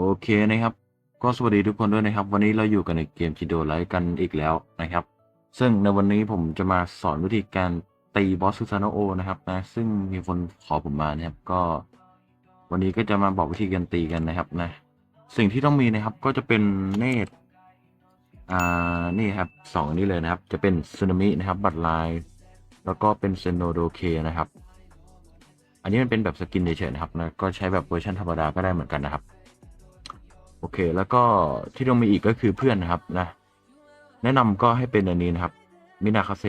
โอเคนะครับ ก็สวัสดีทุกคนด้วยนะครับ วันนี้เราอยู่กันในเกมจิโดไลท์กันอีกแล้วนะครับ ซึ่งในวันนี้ผมจะมาสอนวิธีการตีบอสซูซานโอนะครับนะซึ่งมีคนขอผมมานะครับก็ วันนี้ก็จะมาบอกวิธีการตีกันนะครับนะ สิ่งที่ต้องมีนะครับก็จะเป็นเนตอ่านี่ครับสองอันนี้เลยนะครับ จะเป็นซึนามินะครับ บัตรลาย แล้วก็เป็นเซโนโดเคนะครับ อันนี้มันเป็นแบบสกินเฉยๆนะครับนะก็ใช้แบบเวอร์ชันธรรมดาก็ได้เหมือนกันนะครับ โอเค แล้วก็ที่ต้องมีอีกก็คือเพื่อนนะครับนะ แนะนำก็ให้เป็นอันนี้นะครับ มินาคาเซ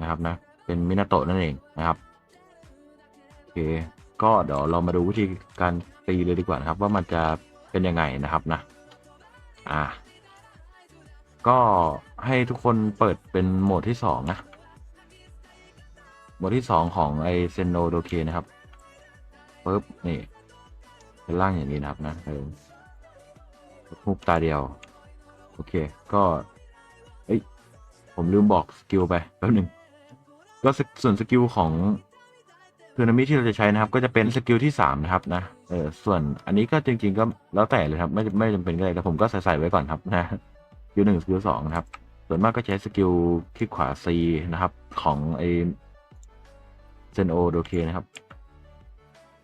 นะครับนะ เป็นมินาโตะนั่นเองนะครับ โอเค ก็เดี๋ยวเรามาดูวิธีการตีเลยดีกว่านะครับ ว่ามันจะเป็นยังไงนะครับนะ อ่า ก็ให้ทุกคนเปิดเป็นโหมดที่สองนะ โหมดที่สองของไอเซนโนโดเคนะครับปึ๊บนี่เป็นล่างอย่างนี้นะครับนะเออ ฮุกตาเดียว โอเค ก็ เอ้ย ผมลืมบอกสกิลไปแป๊บหนึ่งก็ส่วนสกิลของทูนามิที่เราจะใช้นะครับ ก็จะเป็นสกิลที่สามนะครับนะเออส่วนอันนี้ก็จริง ๆ ก็แล้วแต่เลยครับ ไม่ไม่จำเป็นก็ได้แต่ผมก็ใส่ใส่ไว้ก่อนครับนะสกิลหนึ่งสกิลสองนะครับ ส่วนมากก็ใช้สกิลคลิกขวา C นะครับ ของไอเซนโอโดเคนะครับ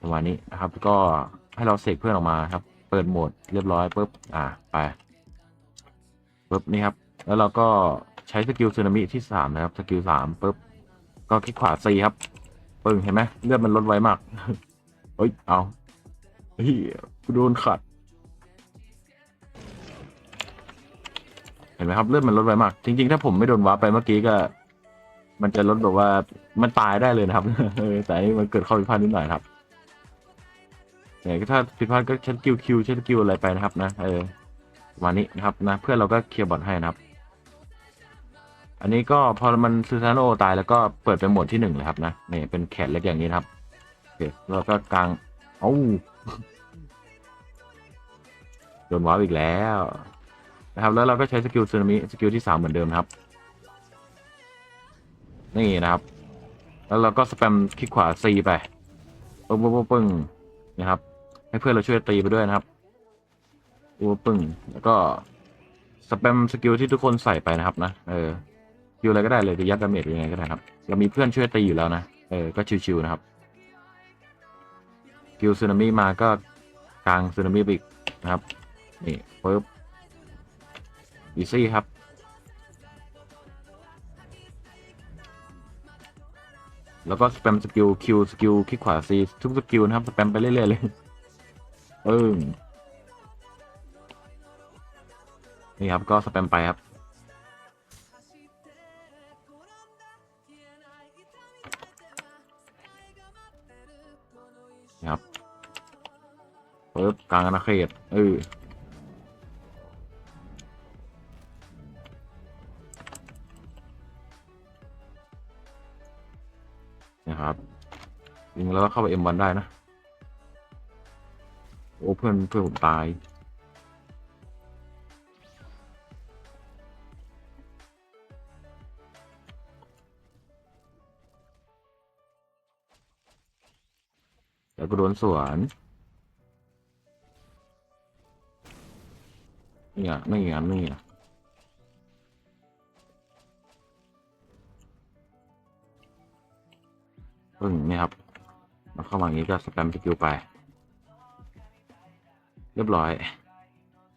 ประมาณนี้นะครับ ก็ให้เราเสกเพื่อนออกมาครับ เปิดโหมดเรียบร้อยปุ๊บอ่าไปปุ๊บนี่ครับ แล้วเราก็ใช้สกิลสึนามิที่สามนะครับสกิลสามปุ๊บก็คลิกขวา C ครับปึ้งเห็นไหมเลือดมันลดไวมากเฮ้ยเอาเฮ้ยโดนขัดเห็นไหมครับเลือดมันลดไวมาก จริง ๆ ถ้าผมไม่โดนว้าไปเมื่อกี้ก็ มันจะลดแบบว่ามันตายได้เลยนะครับแต่มันเกิดข้อผิดพลาดนิดหน่อยครับ เนี่ยถ้าผิดพลาดก็ใช้สกิลคิวใช้สกิลอะไรไปนะครับนะเออประมาณนี้นะครับนะเพื่อนเราก็เคลียร์บอทให้นะครับ อันนี้ก็พอมันซูซานโอตายแล้วก็เปิดเป็นหมดที่หนึ่งเลยครับนะนี่เป็นแขนเล็กอย่างนี้นะครับโอเคแล้วก็กลางเอ้าโดนวาร์ปอีกแล้วนะครับแล้วเราก็ใช้สกิลซูนามิสกิลที่สามเหมือนเดิมครับ นี่นะครับ แล้วเราก็สแปมคลิกขวา C ไปปึ้งปึ้งปึ้งนะครับ ให้เพื่อนเราช่วยตีไปด้วยนะครับปึ้งปึ้งแล้วก็สแปมสกิลที่ทุกคนใส่ไปนะครับนะเออสกิลอะไรก็ได้เลยจะยัดดาเมจหรือยังไงก็ได้ครับเรามีเพื่อนช่วยตีอยู่แล้วนะเออก็ชิวๆนะครับกิลสึนามิมาก็กลางสึนามิไปอีกนะครับนี่ปึ๊บอีซี่ครับแล้วก็สแปมสกิลคิวสกิลคลิกขวา C ทุกสกิลนะครับสแปมไปเรื่อยๆเลย เออนี่ครับก็สแปมไปครับนะครับปึ๊บกลางอาณาเขตเออนะครับยิงแล้วเข้าไปเอ็มวันได้นะ โอ้เพื่อนเพื่อนผมตายแล้วก็โดนสวนเนี่อะไม่อย่างนั้นนี่อะปึ้งนี่ครับมาเข้ามาอย่างนี้ก็สแปมสกิลไป รียบร้อย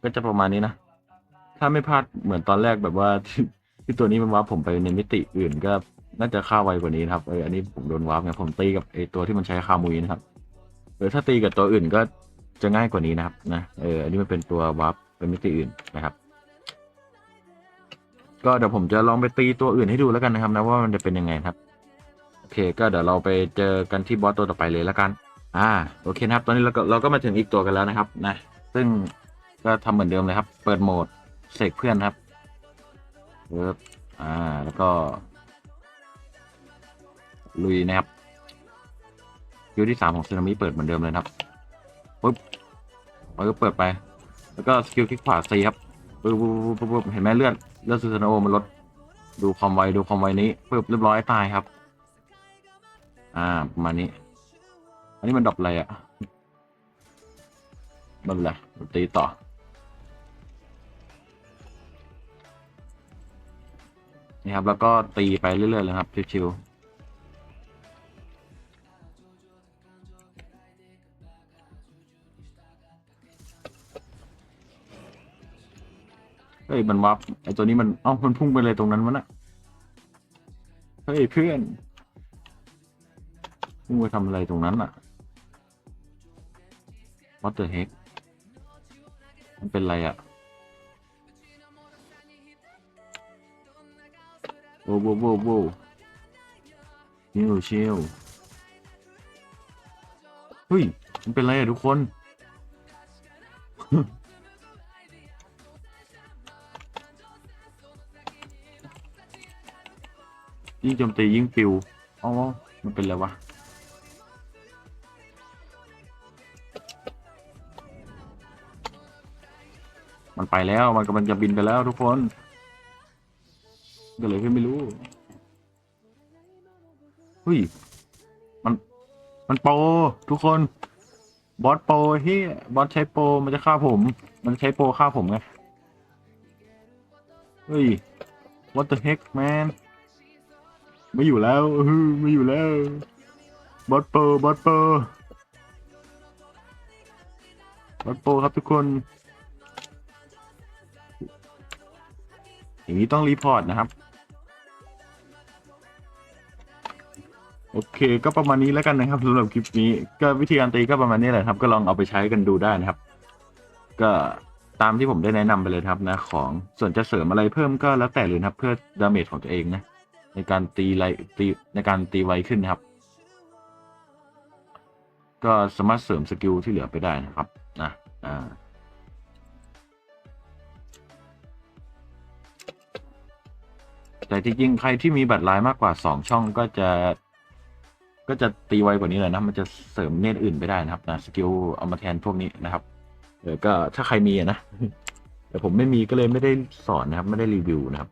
ก็จะประมาณนี้นะ ถ้าไม่พลาดเหมือนตอนแรกแบบว่าที่ตัวนี้มันวาร์ปผมไปในมิติอื่นก็น่าจะฆ่าไวกว่านี้นะครับเอออันนี้ผมโดนวาร์ปไงผมตีกับไอตัวที่มันใช้คามุยนะครับเออถ้าตีกับตัวอื่นก็จะง่ายกว่านี้นะครับนะเอออันนี้มันเป็นตัววาร์ปเป็นมิติอื่นนะครับ ก็เดี๋ยวผมจะลองไปตีตัวอื่นให้ดูแล้วกันนะครับนะว่ามันจะเป็นยังไงครับโอเค ก็เดี๋ยวเราไปเจอกันที่บอสตัวต่อไปเลยแล้วกัน อ่าโอเคนะครับ ตอนนี้เราก็เราก็มาถึงอีกตัวกันแล้วนะครับนะ ซึ่งก็ทำเหมือนเดิมเลยครับ เปิดโหมดเสกเพื่อนครับเวิร์บอ่า แล้วก็ ลุยนะครับคิวที่สามของซึนามิเปิดเหมือนเดิมเลยครับปุ๊บปุ๊บเปิดไป แล้วก็สกิลคลิกขวาซีครับปุ๊บปุ๊บปุ๊บปุ๊บเห็นไหมเลือดเลือดซูซานโอมันลด ดูความไวดูความไวนี้ปุ๊บเรียบร้อยตายครับ อ่า ประมาณนี้ อันนี้มันดรอปอะไรอะ่ะ ไม่เป็นไรตีต่อ นี่ครับ แล้วก็ตีไปเรื่อยๆเลยครับ ชิวๆเฮ้ย มันวับไอตัวนี้มัน เอ้า มันพุ่งไปเลยตรงนั้นวะน่ะเฮ้ย เพื่อน พุ่งไปทำอะไรตรงนั้นอะ What the heck มันเป็นไรอะโว้วโว้วโว้วโว้วชิลชิลเฮ้ย มันเป็นไรอะทุกคน ยิ่งโจมตียิ่งปิวอ๋อมันเป็นไรวะ มันไปแล้วมันกำลังจะบินไปแล้วทุกคนเกิดอะไรขึ้นไม่รู้เฮ้ยมันมันโปรทุกคน บอสโปรเฮียบอสใช้โปรมันจะฆ่าผม มันใช้โปรฆ่าผมไงเฮ้ย what the heck man ไม่อยู่แล้วไม่อยู่แล้ว บอสโปรบอสโปรบอสโปรครับทุกคน อย่างนี้ต้องรีพอร์ตนะครับ โอเค ก็ประมาณนี้แล้วกันนะครับสำหรับคลิปนี้ ก็วิธีการตีก็ประมาณนี้แหละครับ ก็ลองเอาไปใช้กันดูได้นะครับ ก็ตามที่ผมได้แนะนำไปเลยครับนะของส่วนจะเสริมอะไรเพิ่มก็แล้วแต่เลยครับ เพื่อดาเมจของตัวเองนะ ในการตีไรตีในการตีไวขึ้นนะครับ ก็สามารถเสริมสกิลที่เหลือไปได้นะครับนะอ่า แต่จริงๆ ใครที่มีบัตรลายมากกว่าสองช่องก็จะ ก็จะตีไวกว่านี้เลยนะ มันจะเสริมเนตอื่นไปได้นะครับนะสกิลเอามาแทนพวกนี้นะครับเออก็ถ้าใครมีนะแต่ผมไม่มีก็เลยไม่ได้สอนนะครับ ไม่ได้รีวิวนะครับ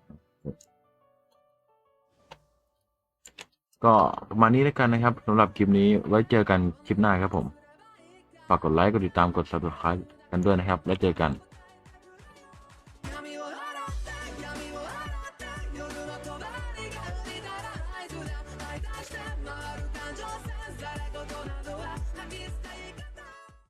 ก็ประมาณนี้แล้วกันนะครับสำหรับคลิปนี้ไว้เจอกันคลิปหน้าครับผม ฝากกดไลค์กดติดตามกด subscribe กันด้วยนะครับ แล้วเจอกัน